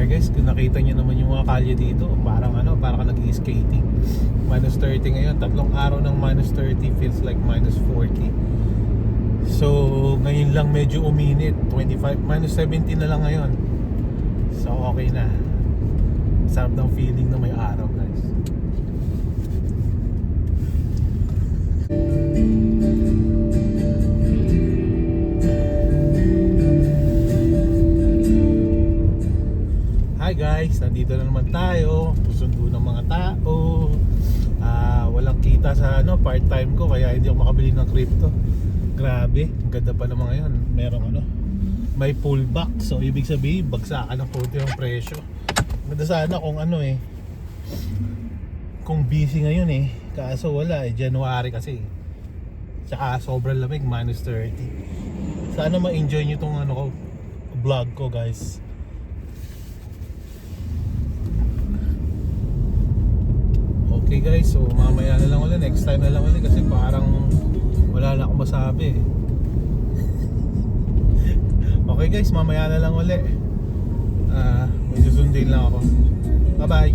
Alright guys, kung nakita nyo naman yung mga kalye dito, parang ano, parang ka nag-skating. Minus 30 ngayon, tatlong araw ng minus 30 feels like minus 40. So, ngayon lang medyo uminit, 25, minus 17 na lang ngayon. So, okay na. Sarap ng feeling na may araw Hi guys, nandito na naman tayo. Susundo ng mga tao. Ah, walang kita sa ano, part-time ko kaya hindi ako makabili ng crypto. Grabe, ang ganda pa naman ngayon. Merong ano, may pullback. So ibig sabihin, bagsakan ng konti yung presyo. Ganda sana kung ano eh. Kung busy ngayon eh. Kaso wala eh, January kasi. Tsaka sobrang lamig, minus 30. Sana ma-enjoy nyo tong ano ko, vlog ko guys. Okay guys, so mamaya na lang ulit, next time na lang ulit kasi parang wala na akong masabi. okay guys, mamaya na lang ulit. Ah, may susundin lang ako. Bye bye.